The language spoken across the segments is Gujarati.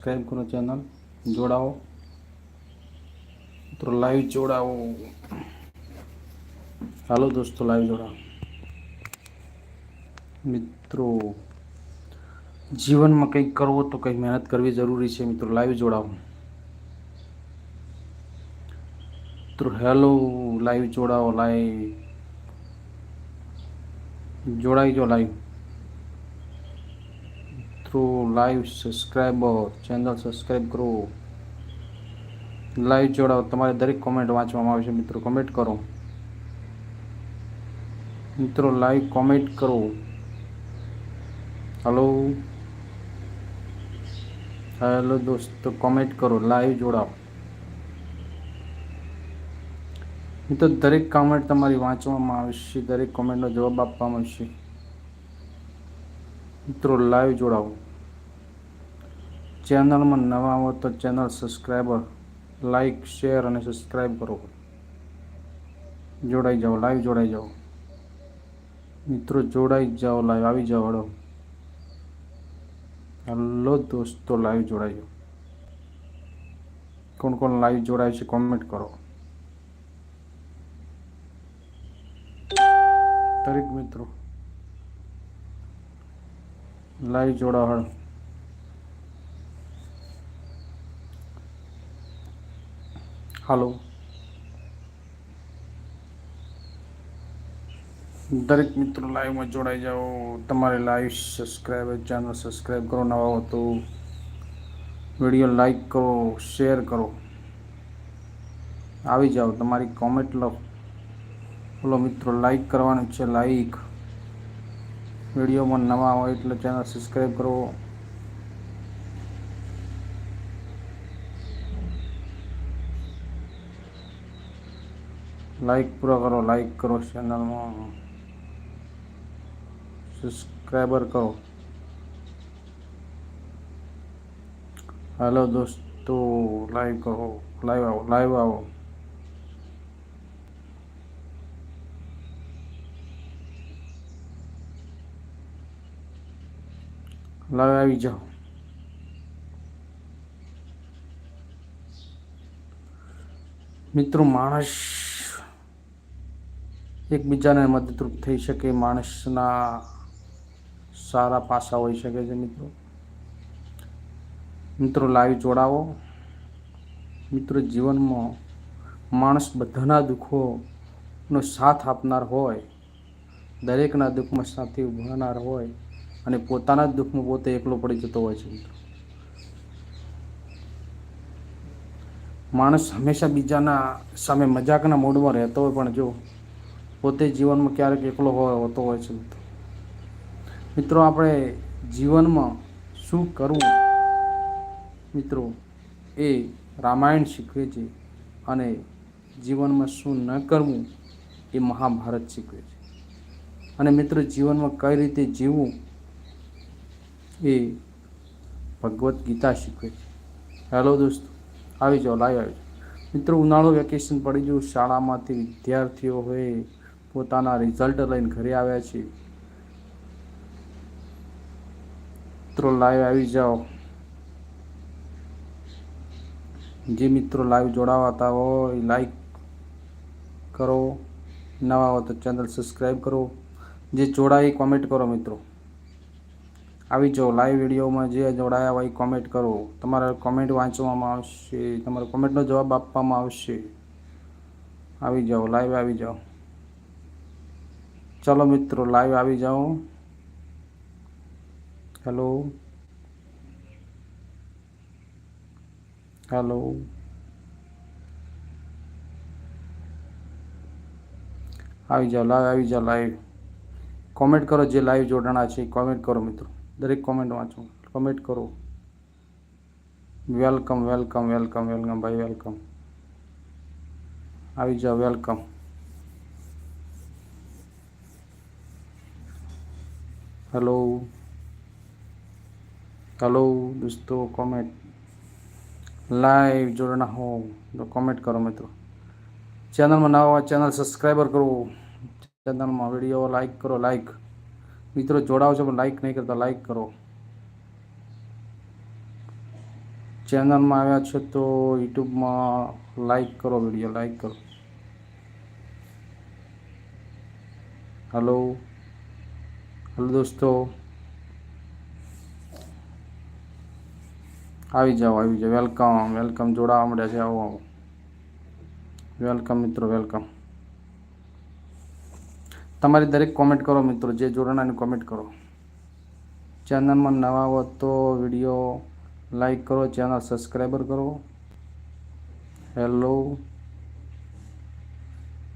સબસ્ક્રાઈબ કરો ચેનલ જોડાઓ. મિત્રો લાઈવ જોડાવો હાલો દોસ્તો લાઈવ જોડાવો મિત્રો, જીવનમાં કંઈક કરવો તો કંઈક મહેનત કરવી જરૂરી છે. મિત્રો લાઈવ જોડાવો મિત્રો હેલો લાઈવ જોડાવો લાઈવ જોડાઈ જો live through live subscriber channel subscribe કરો. લાઈવ જોડાઓ. તમારે દરેક કોમેન્ટ વાંચવામાં આવશે. મિત્રો કોમેન્ટ કરો. મિત્રો લાઈવ કોમેન્ટ કરો. હલો હેલો દોસ્તો કોમેન્ટ કરો. લાઈવ જોડાઓ. મિત્રો, દરેક કોમેન્ટ તમારી વાંચવામાં આવશે. દરેક કોમેન્ટનો જવાબ આપવામાં આવશે. મિત્રો, લાઈવ જોડાવો. ચેનલમાં નવા હો તો ચેનલ સબસ્ક્રાઈબર, લાઈક, શેર અને સબસ્ક્રાઈબ કરો. જોડાઈ જાઓ, લાઈવ જોડાઈ જાઓ. મિત્રો, જોડાઈ જાઓ, લાઈવ આવી જાઓ હળો. હલો દોસ્તો, લાઈવ જોડાઈ જાઓ. કોણ કોણ લાઈવ જોડાય છે કોમેન્ટ કરો. દરેક મિત્રો. લાઈવ જોડાઓ હાલો. દરેક મિત્રો લાઈવમાં જોડાઈ જાઓ. તમારે લાઈવ સબસ્ક્રાઈબ ચેનલ સબસ્ક્રાઈબ કરો, નવા હો તો વીડિયો લાઈક કરો શેર કરો. આવી જાઓ. તમારી કોમેન્ટ લખો બોલો મિત્રો લાઈક કરવાનું છે લાઈક વિડીયોમાં નવા હોય એટલે ચેનલ સબસ્ક્રાઈબ કરો. લાઈક પૂરા કરો લાઈક કરો ચેનલમાં સબસ્ક્રાઈબર કરો. હેલો દોસ્તો લાઈવ કરો લાઈવ આવો લાઈવ આવો. આવી જાઓ. મિત્રો, માણસ એકબીજાને મદદરૂપ થઈ શકે, માણસના સારા પાસા હોઈ શકે છે, મિત્રો. મિત્રો, લાઈવ જોડાવો. મિત્રો, જીવનમાં માણસ બધાના દુઃખોનો સાથ આપનાર હોય, દરેકના દુઃખમાં સાથી ઉભાનાર હોય અને પોતાના જ દુઃખમાં પોતે એકલો પડી જતો હોય છે માણસ હંમેશા બીજાના સામે મજાકના મૂડમાં રહેતો હોય, પણ જો પોતે જીવનમાં ક્યારેક એકલો હોતો હોય છે મિત્રો. મિત્રો, આપણે જીવનમાં શું કરવું? મિત્રો, એ રામાયણ શીખવે છે અને જીવનમાં શું ન કરવું એ મહાભારત શીખવે છે. અને મિત્રો, જીવનમાં કઈ રીતે જીવવું એ ભગવદ્ ગીતા શીખવે છે. હેલો દોસ્તો, આવી જાઓ લાઈવ આવી જાઓ. મિત્રો, ઉનાળો વેકેશન પડી ગયું, શાળામાંથી વિદ્યાર્થીઓ હોય પોતાના રિઝલ્ટ લઈને ઘરે આવ્યા છે. મિત્રો, લાઈવ આવી જાઓ. જે મિત્રો લાઈવ જોડાવાતા હોય, લાઈક કરો. નવા હો તો ચેનલ સબસ્ક્રાઈબ કરો. જે જોડાય કોમેન્ટ કરો, મિત્રો. આવી જાઓ લાઈવ વિડીયોમાં જે જોડાયા હોય કોમેન્ટ કરો. તમારા કોમેન્ટ વાંચવામાં આવશે, તમારા કોમેન્ટનો જવાબ આપવામાં આવશે. આવી જાઓ લાઈવ આવી જાઓ. ચલો મિત્રો લાઈવ આવી જાઓ. હેલો હેલો આવી જાઓ લાઈવ આવી જાઓ લાઈવ કોમેન્ટ કરો જે લાઈવ જોડાણા છે કોમેન્ટ કરો મિત્રો. દરેક કોમેન્ટ વાંચો. કોમેન્ટ કરો. વેલકમ વેલકમ વેલકમ વેલકમ ભાઈ વેલકમ આવી જાઓ વેલકમ હેલો હેલો દોસ્તો કોમેન્ટ લાઈવ જોડાના હો. તો કોમેન્ટ કરો, મિત્રો. ચેનલમાં નવા હોય ચેનલ સબસ્ક્રાઈબર કરો. ચેનલમાં વીડિયો લાઈક કરો લાઈક મિત્રો જોડાવ છો પણ લાઈક નહીં કરતા લાઈક કરો. ચેનલમાં આવ્યા છો તો યુટ્યુબમાં લાઈક કરો વીડિયો લાઈક કરો. હલો હલો દોસ્તો? આવી જાઓ આવી જાઓ. વેલકમ વેલકમ જોડાવા મળ્યા છે, આવો આવો. વેલકમ મિત્રો વેલકમ તમારી દરેક કોમેન્ટ કરો મિત્રો, જે જોડાણાની કોમેન્ટ કરો. ચેનલમાં નવા હો તો વીડિયો લાઈક કરો, ચેનલ સબસ્ક્રાઈબર કરો. Hello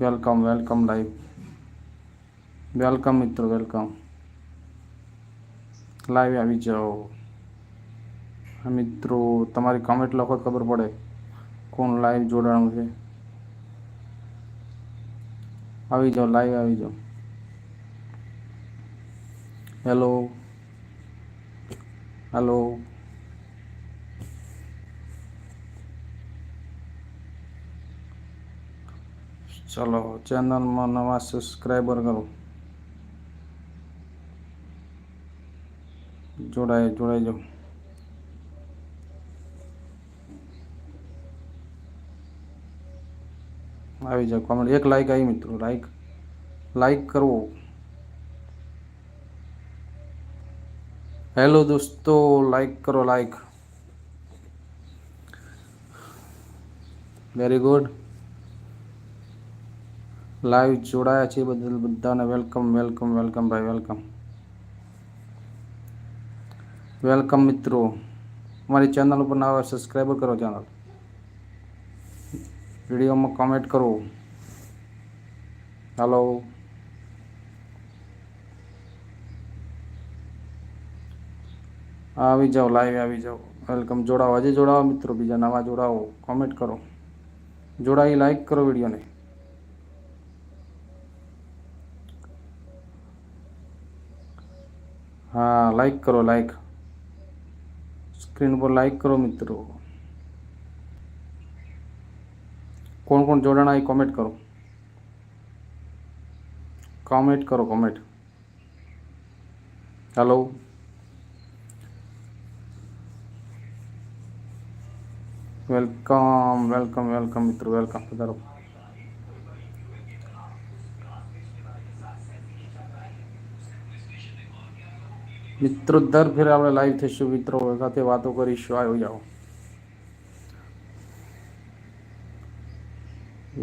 welcome welcome live welcome મિત્રો વેલકમ લાઈવ આવી જાઓ. મિત્રો, તમારી કોમેન્ટ લખો ખબર પડે કોણ લાઈવ જોડાણું છે. આવી જાઓ લાઈવ આવી જાઓ. હેલો હેલો ચલો, ચેનલમાં નવા સબસ્ક્રાઈબર કરો. જોડાય જોડાઈ જાઓ. આવી જાય કોમેન્ટ એક લાઈક આવી મિત્રો લાઈક લાઈક કરવો. હેલો દોસ્તો લાઈક કરો લાઈક વેરી ગુડ લાઈવ જોડાયા છે બધા, બધાને. વેલકમ વેલકમ વેલકમ ભાઈ વેલકમ વેલકમ મિત્રો. અમારી ચેનલ ઉપર ના સબસ્ક્રાઈબર કરો ચેનલ વિડીયોમાં કોમેન્ટ કરો. હાલો આવી જાઓ લાઈવ આવી જાઓ. વેલકમ જોડાવો આજે જોડાવો મિત્રો, બીજા નવા જોડાવો કોમેન્ટ કરો. જોડાઈ લાઈક કરો વિડીયોને. હા લાઈક કરો લાઈક સ્ક્રીન પર લાઈક કરો મિત્રો. કોણ કોણ જોડાણા એ કોમેન્ટ કરો. કોમેન્ટ કરો comment hello welcome welcome welcome મિત્રો, વેલકમ પધારો. મિત્રો, દર ફેરે આપણે લાઈવ થઈશું મિત્રો. સાથે વાતો કરીશું આવ્યો જાઓ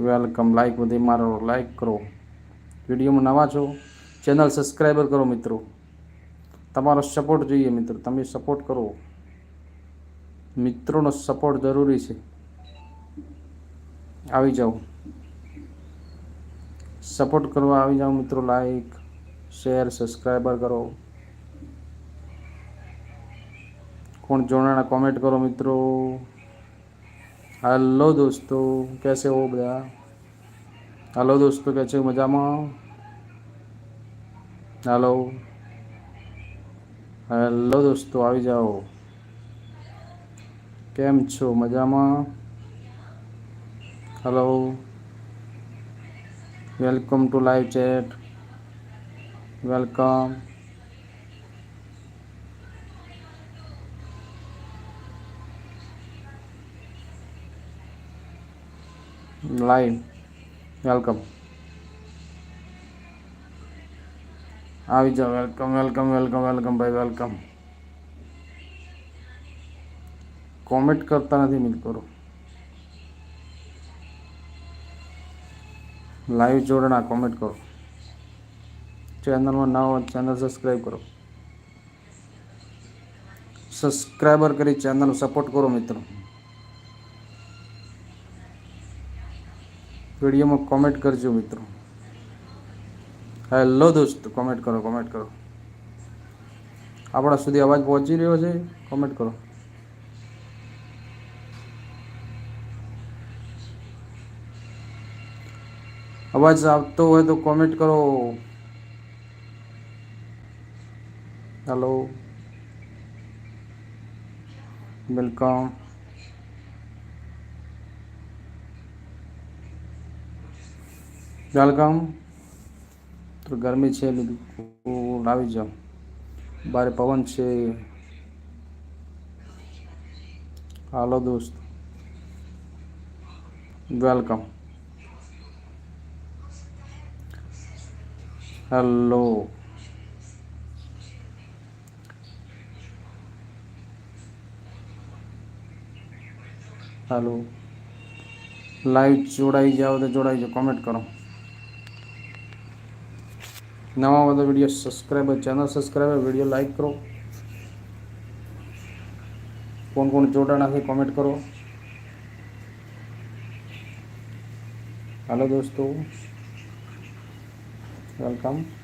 વેલકમ લાઈક બધી મારો લાઈક કરો. વિડીયોમાં નવા છો, ચેનલ સબસ્ક્રાઈબર કરો મિત્રો. તમારો સપોર્ટ જોઈએ મિત્રો. તમે સપોર્ટ કરો. મિત્રોનો સપોર્ટ જરૂરી છે. આવી જાઓ. સપોર્ટ કરવા આવી જાઓ મિત્રો લાઈક શેર સબસ્ક્રાઈબર કરો. કોણ જોડાણા કોમેન્ટ કરો મિત્રો. હલો દોસ્તો, કેસે હો બધા? હલો દોસ્તો કે છે મજામાં? હલો હેલો દોસ્તો, આવી જાઓ. કેમ છો? મજામાં? Hello welcome to live chat welcome live welcome આવી જાઓ વેલકમ વેલકમ વેલકમ વેલકમ ભાઈ વેલકમ કોમેન્ટ કરતા નથી મિત્રો લાઈવ જોડણા કોમેન્ટ કરો. ચેનલમાં ના હોય ચેનલ સબસ્ક્રાઈબ કરો. સબસ્ક્રાઈબર કરી ચેનલ સપોર્ટ કરો મિત્રો. વિડીયોમાં કોમેન્ટ કરજો મિત્રો. હેલો દોસ્ત, કોમેન્ટ કરો કોમેન્ટ કરો. આપણા સુધી અવાજ પહોંચી રહ્યો છે? કોમેન્ટ કરો. અવાજ આવતો હોય તો કોમેન્ટ કરો હેલો વેલકમ વેલકમ તો ગરમી છે લીધું આવી જાઓ બારે પવન છે હાલો દોસ્ત વેલકમ હેલો હેલો લાઈવ જોડાઈ જાઓ તો જોડાઈ જાઓ. કોમેન્ટ કરો. નવા બધા video subscribe channel subscriber video like કરો. કોણ કોણ જોડાણા છે કોમેન્ટ કરો. હાલો દોસ્તો. વેલકમ